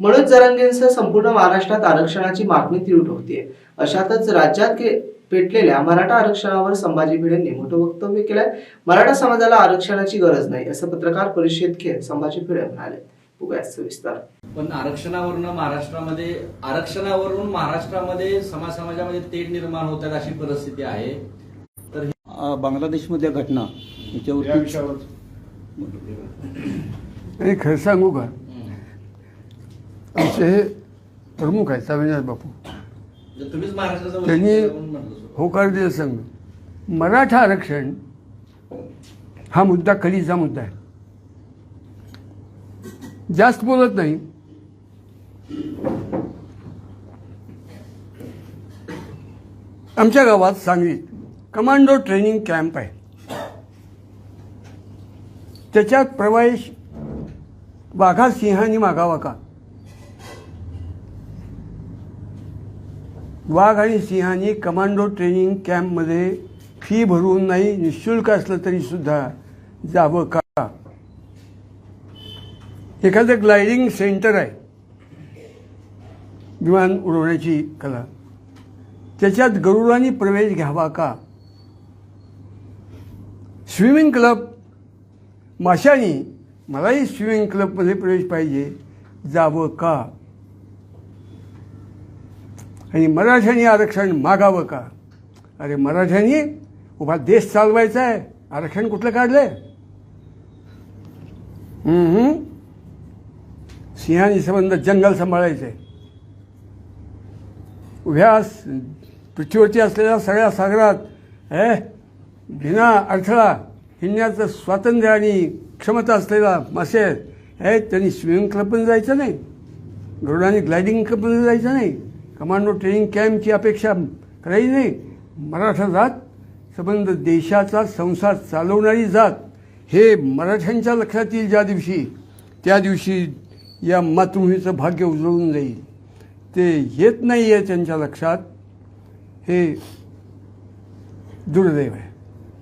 मनोज जरांगेंसह संपूर्ण महाराष्ट्रात आरक्षणाची मागणी तीव्र होतीये. अशातच राज्यात के- पेटलेल्या मराठा आरक्षणावर संभाजी भिडेंनी मोठं वक्तव्य केलंय. मराठा समाजाला आरक्षणाची गरज नाही असं पत्रकार परिषदेत संभाजी भिडे म्हणाले. सविस्तर. पण आरक्षणावरून महाराष्ट्रामध्ये आरक्षणावरून महाराष्ट्रामध्ये समाज समाजामध्ये तेढ निर्माण होतात अशी परिस्थिती आहे. तर बांगलादेशमधल्या घटना याच्यावरती आणि खरं सांगू का? आमचे हे प्रमुख आहेत स्वामीनाथ बापू. त्यांनी. होकार दिला सांग. मराठा आरक्षण हा मुद्दा कलीचा मुद्दा आहे? जास्त बोलत नाही. आमच्या गावात सांगलीत कमांडो ट्रेनिंग कॅम्प आहे. त्याच्यात प्रवेश वाघा सिंहानी मागावा का? वाघ आणि सिंहांनी कमांडो ट्रेनिंग कॅम्पमध्ये फी भरून नाही निशुल्क असलं तरीसुद्धा जावं का? एखादं ग्लायडिंग सेंटर आहे. विमान उडवण्याची कला. त्याच्यात गरुडांनी प्रवेश घ्यावा का? Swimming club. माशानी मलाही स्विमिंग क्लबमध्ये प्रवेश पाहिजे. जावं का? आणि मराठ्यांनी आरक्षण मागावं का? अरे मराठ्यांनी उभा देश चालवायचा आहे. आरक्षण कुठलं काढलंय? हम्म. सिंहानी संबंध जंगल सांभाळायचं. आहे उभ्या पृथ्वीवरती असलेल्या सगळ्या सागरात हे बिना अडथळा हिंडण्याचं स्वातंत्र्य आणि क्षमता असलेला मासे हे त्यांनी स्विमिंग क्लब पण जायचं नाही. रोडाने ग्लायडिंग क्लब पण जायचं नाही. कमांडो ट्रेनिंग कॅम्पची अपेक्षा करायची नाही. मराठा जात संबंध देशाचा संसार चालवणारी जात हे मराठ्यांच्या लक्षात येईल ज्या दिवशी. त्या दिवशी या मातृभूमीचं भाग्य उजळून जाईल. ते येत नाही आहे त्यांच्या लक्षात. हे दुर्दैव आहे.